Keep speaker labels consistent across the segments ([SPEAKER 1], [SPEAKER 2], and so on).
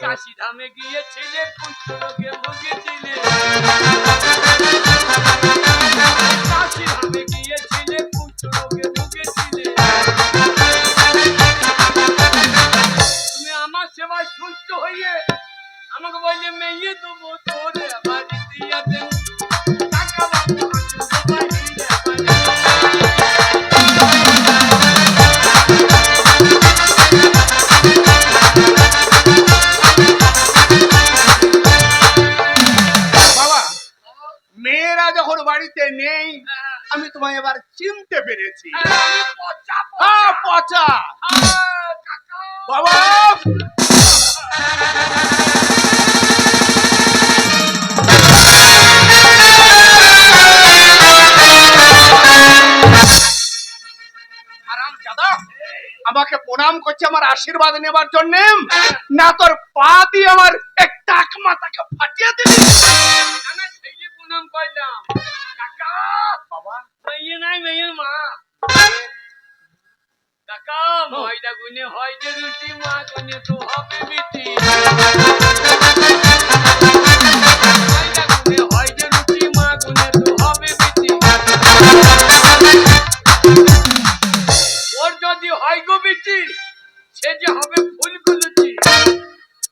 [SPEAKER 1] কাশি ধামে গিয়েছিলে কুষ্ঠরোগে ভুগেছিলে? কাশি ধামে আমার সেবায় সুস্থ হইয়ে আমাকে বললে, মেয়ে, দেবো তোরে।
[SPEAKER 2] বাড়িতে নেই আমি তোমায় এবার চিনতে পেরেছি।
[SPEAKER 1] পচা
[SPEAKER 2] হ্যাঁ পচা।
[SPEAKER 1] কাকা।
[SPEAKER 2] বাবা। আমাকে প্রণাম করছে আমার আশীর্বাদ নেবার জন্য। না তোর পা দিয়ে আমার এক টাক মাথাকে ফাটিয়ে দিলি।
[SPEAKER 1] প্রণাম করলাম কাকা
[SPEAKER 2] বাবা।
[SPEAKER 1] মেয়ে নাই মেয়ের মা। কাকা ময়দা গুনে হয় যে রুটি মা গুনে তো হবে মিটি। ময়দা গুনে হয় যে রুটি মা গুনে তো হবে মিটি। ওর যদি বিটি সে যে হবে ফুলগুলোটি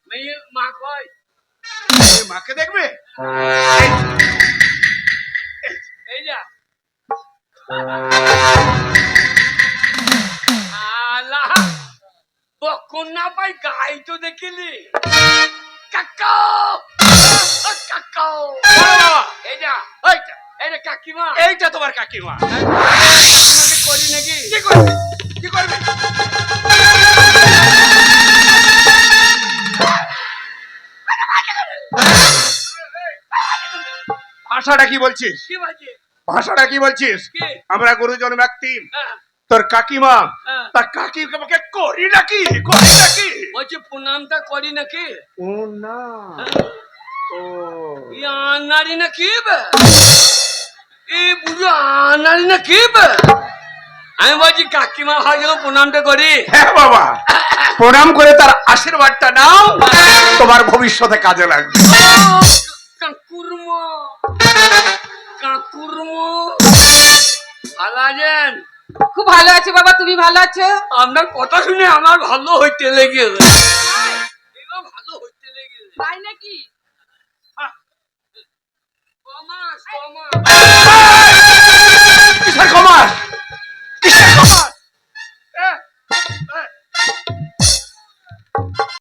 [SPEAKER 1] মেয়ের মা কয়
[SPEAKER 2] মাকে দেখবে?
[SPEAKER 1] বকন না পাই গাই তো দেখিলি। কাকাও কাকাও
[SPEAKER 2] এইটা,
[SPEAKER 1] এই রে কাকিমা।
[SPEAKER 2] এইটা তোমার কাকিমা।
[SPEAKER 1] তোমাকে করি নাকি?
[SPEAKER 2] কি করবে? কি করবে? ভাষাটা কি বলছিস?
[SPEAKER 1] কি বাজে
[SPEAKER 2] ভাষাটা কি বলছিস?
[SPEAKER 1] কি?
[SPEAKER 2] আমরা গুরুজন ব্যক্তি।
[SPEAKER 1] হ্যাঁ,
[SPEAKER 2] তোর কাকিমা।
[SPEAKER 1] হ্যাঁ।
[SPEAKER 2] তার কাকি আমাকে করি নাকি? করি নাকি?
[SPEAKER 1] বলছি প্রণামটা করি নাকি?
[SPEAKER 2] ও না। ও।
[SPEAKER 1] আনারি নাকি বে? ই বুঝো আনারি নাকি আমি বলছি কাকিমা হয় প্রণামটা করি।
[SPEAKER 2] হ্যাঁ বাবা। প্রণাম করে তার আশীর্বাদটা নাও। তোমার ভবিষ্যতে কাজে লাগবে।
[SPEAKER 1] কাকুরম। কাকুরম ভালো আছেন?
[SPEAKER 3] খুব ভালো আছে বাবা তুমি ভালো আছো?
[SPEAKER 1] আপনার কথা শুনে আমার ভালো হইতে লেগে ভালো হইতে লেগে
[SPEAKER 3] তাই নাকি?
[SPEAKER 1] কমাস কমাস।